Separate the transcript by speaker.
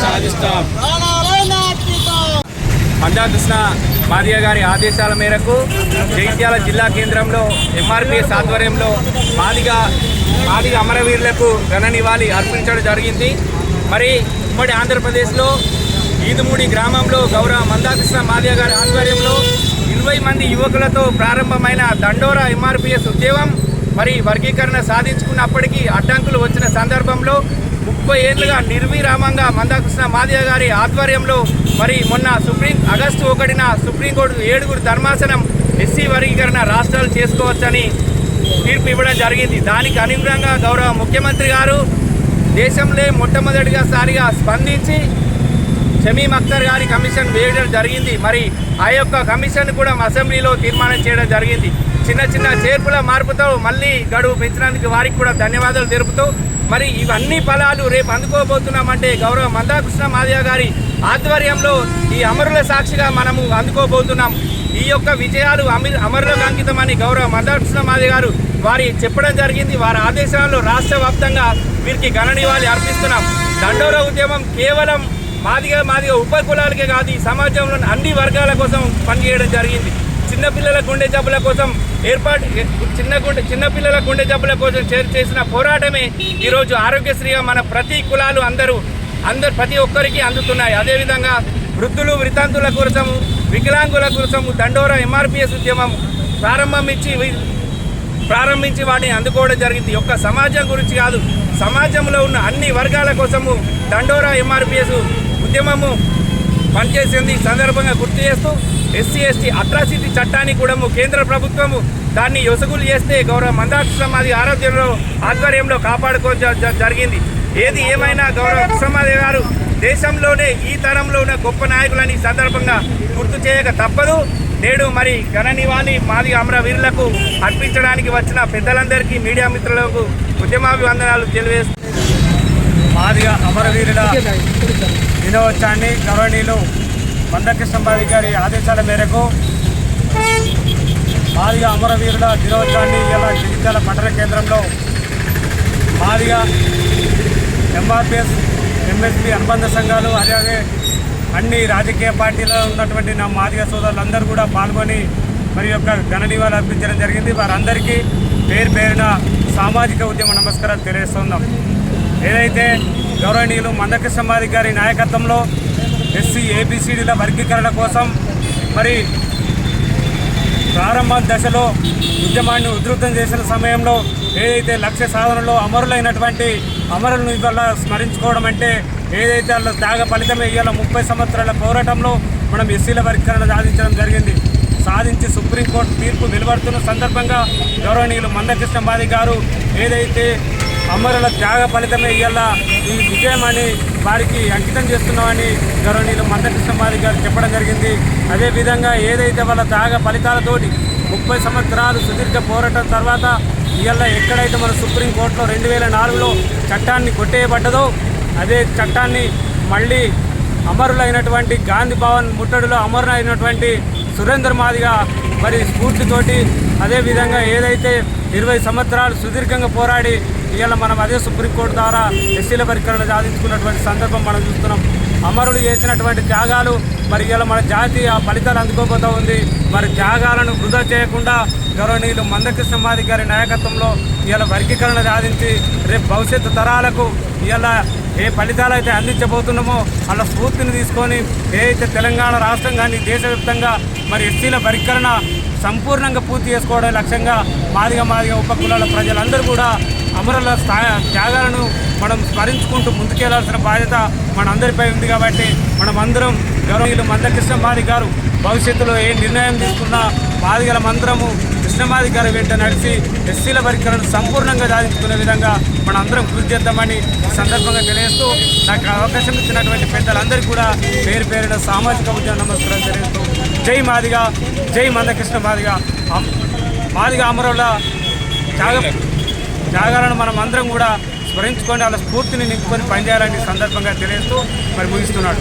Speaker 1: సాధిస్తాం
Speaker 2: ప్రాణాలైన అర్పిద్దాం
Speaker 3: మాదిగ గారి ఆదేశాల మేరకు జగిత్యాల జిల్లా కేంద్రంలో ఎంఆర్పీఎస్ ఆధ్వర్యంలో మాదిగ ఆది అమరవీరులకు ఘన నివాళి అర్పించడం జరిగింది. మరి ఉమ్మడి ఆంధ్రప్రదేశ్లో ఈదుమూడి గ్రామంలో గౌరవ మందాకృష్ణ మాదిగ గారి ఆధ్వర్యంలో ఇరవై మంది యువకులతో ప్రారంభమైన దండోరా ఎంఆర్పిఎస్ ఉద్యమం మరి వర్గీకరణ సాధించుకున్నప్పటికీ అడ్డంకులు వచ్చిన సందర్భంలో ముప్పై ఏళ్ళుగా నిర్విరామంగా మందాకృష్ణ మాదిగ గారి ఆధ్వర్యంలో మరి మొన్న సుప్రీం ఆగస్టు ఒకటిన సుప్రీంకోర్టు ఏడుగురు ధర్మాసనం ఎస్సీ వర్గీకరణ రాష్ట్రాలు చేసుకోవచ్చని తీర్పు ఇవ్వడం జరిగింది. దానికి అనుగుణంగా గౌరవ ముఖ్యమంత్రి గారు దేశంలో మొట్టమొదటిగా సారిగా స్పందించి షమీం అఖ్తర్ గారి కమిషన్ వేయడం జరిగింది. మరి ఆ యొక్క కమిషన్ కూడా అసెంబ్లీలో తీర్మానం చేయడం జరిగింది. చిన్న చిన్న చేర్పుల మార్పుతో మళ్ళీ గడువు పెంచడానికి వారికి కూడా ధన్యవాదాలు తెలుపుతూ మరి ఇవన్నీ ఫలాలు రేపు అందుకోబోతున్నామంటే గౌరవ మందాకృష్ణ మాదిగ గారి ఆధ్వర్యంలో ఈ అమరుల సాక్షిగా మనము అందుకోబోతున్నాం. ఈ యొక్క విజయాలు అమీర్ అమరులకు అంకితమని గౌరవ మందాకృష్ణ మాది గారు వారి చెప్పడం జరిగింది. వారి ఆదేశాల్లో రాష్ట్ర వ్యాప్తంగా వీరికి ఘన నివాళి అర్పిస్తున్నాం. దండోర ఉద్యమం కేవలం మాదిగా మాదిగా ఉప కులాలకే కాదు ఈ సమాజంలోని అన్ని వర్గాల కోసం పనిచేయడం జరిగింది. చిన్నపిల్లల గుండె జబ్బుల కోసం ఏర్పాటు చిన్న గుండె చిన్నపిల్లల గుండె జబ్బుల కోసం చే- చేసిన పోరాటమే ఈరోజు ఆరోగ్యశ్రీగా మన ప్రతి కులాలు అందరూ అందరు ప్రతి ఒక్కరికి అందుతున్నాయి. అదేవిధంగా వృద్ధులు వృతాంతుల కోసము వికలాంగుల కోసము దండోరా ఎంఆర్పిఎస్ ఉద్యమం ప్రారంభించి వి- ప్రారంభించి వాటిని అందుకోవడం జరిగింది. ఒక్క సమాజం గురించి కాదు సమాజంలో ఉన్న అన్ని వర్గాల కోసము దండోరా ఎంఆర్పిఎస్ ఉద్యమము పనిచేసింది. సందర్భంగా గుర్తు చేస్తూ ఎస్సీ ఎస్టీ అట్రాసిటీ చట్టాన్ని కూడా కేంద్ర ప్రభుత్వము దాన్ని యొసగులు చేస్తే గౌరవ మందాకృష్ణ ఆరోగ్యంలో ఆధ్వర్యంలో కాపాడుకో జరిగింది. ఏది ఏమైనా గౌరవ కృష్ణమాది గారు దేశంలోనే ఈ తరంలో ఉన్న గొప్ప నాయకులని సందర్భంగా గుర్తు చేయక తప్పదు. నేడు మరి గణనివాణి మాది అమరవీరులకు అర్పించడానికి వచ్చిన పెద్దలందరికీ మీడియా మిత్రులకు ఉద్యమాభివందనాలు తెలియజేస్తూ
Speaker 4: మాదిగా అమరవీరుల దినోత్సవాన్ని గౌరవనీయులు మందకృష్ణబాబు గారి ఆదేశాల మేరకు మాదిగా అమరవీరుల దినోత్సవాన్ని ఇలా జగిత్యాల పట్టణ కేంద్రంలో మాదిగా ఎంఆర్పిఎస్ ఎంఎస్పి అనుబంధ సంఘాలు అలాగే అన్ని రాజకీయ పార్టీలో ఉన్నటువంటి నా మాదిగ సోదరులందరూ కూడా పాల్గొని మరి యొక్క ఘన నివాళులు అర్పించడం జరిగింది. వారందరికీ పేరు పేరున సామాజిక ఉద్యమ నమస్కారాలు తెలియజేస్తున్నాం. ఏదైతే గౌరవనీయులు మందకృష్ణ మాది గారి నాయకత్వంలో ఎస్సీ ఏబిసిడీల వర్గీకరణ కోసం మరి ప్రారంభ దశలో ఉద్యమాన్ని ఉధృతం చేసిన సమయంలో ఏదైతే లక్ష్య సాధనలో అమరులైనటువంటి అమరులను ఇవాళ స్మరించుకోవడం అంటే ఏదైతే వాళ్ళ త్యాగ ఫలితమే ఇవాళ ముప్పై సంవత్సరాల పోరాటంలో మనం ఎస్సీల వర్గీకరణ సాధించడం జరిగింది. సాధించి సుప్రీంకోర్టు తీర్పు వెలువడుతున్న సందర్భంగా గౌరవనీయులు మందకృష్ణ మాది గారు ఏదైతే అమరుల త్యాగ ఫలితమే ఇవాళ ఈ విజయమని వారికి అంకితం చేస్తున్నామని గౌరవనీయులు మందకృష్ణ మాది గారు చెప్పడం జరిగింది. అదేవిధంగా ఏదైతే వాళ్ళ త్యాగ ఫలితాలతోటి ముప్పై సంవత్సరాలు సుదీర్ఘ పోరాటం తర్వాత ఇవాళ ఎక్కడైతే మన సుప్రీంకోర్టులో రెండు వేల నాలుగులో చట్టాన్ని కొట్టేయబడ్డదో అదే చట్టాన్ని మళ్ళీ అమరులైనటువంటి గాంధీ భవన్ ముట్టడిలో అమరులైనటువంటి సురేందర్ మాదిగా మరి స్ఫూర్తితోటి అదేవిధంగా ఏదైతే ఇరవై సంవత్సరాలు సుదీర్ఘంగా పోరాడి ఇవాళ మనం అదే సుప్రీంకోర్టు ద్వారా ఎస్సీల పరికరణ సాధించుకున్నటువంటి సందర్భం మనం చూస్తున్నాం. అమరులు చేసినటువంటి త్యాగాలు మరి ఇలా మన జాతి ఆ ఫలితాలు అందుకోబోతూ ఉంది. మరి త్యాగాలను వృధా చేయకుండా గౌరవనీయులు మందకృష్ణ మాది గారి నాయకత్వంలో ఇలా వర్గీకరణ సాధించి రేపు భవిష్యత్తు తరాలకు ఇలా ఏ ఫలితాలు అయితే అందించబోతున్నామో అలా స్ఫూర్తిని తీసుకొని ఏదైతే తెలంగాణ రాష్ట్రం కానీ దేశవ్యాప్తంగా మరి ఎస్సీల వర్గీకరణ సంపూర్ణంగా పూర్తి చేసుకోవడం లక్ష్యంగా మాదిగా మాదిగా ఉపకులాల ప్రజలందరూ కూడా అమరుల త్యాగాలను మనం స్మరించుకుంటూ ముందుకెళ్ళాల్సిన బాధ్యత మనందరిపై ఉంది కాబట్టి మనం అందరం గౌరవీయులు మందకృష్ణ మాది గారు భవిష్యత్తులో ఏ నిర్ణయం తీసుకున్నా మాదిగల మంత్రము కృష్ణమాది గారి వెంట నడిచి ఎస్సీల వర్గీకరణను సంపూర్ణంగా సాధించుకునే విధంగా మన అందరం కృషి చేద్దామని సందర్భంగా తెలియజేస్తూ నాకు అవకాశం ఇచ్చినటువంటి పెద్దలందరికీ కూడా పేరు పేరిన సామాజిక ఉద్యమ నమస్కారం తెలియజేస్తూ జై మాదిగా జై మందకృష్ణ మాదిగా మాదిగ మాదిగా అమరుల త్యాగం. త్యాగాలను మనం అందరం కూడా స్మరించుకొని వాళ్ళ స్ఫూర్తిని నింపుకొని పనిచేయాలని సందర్భంగా తెలియజేస్తూ మరి ముగిస్తున్నాడు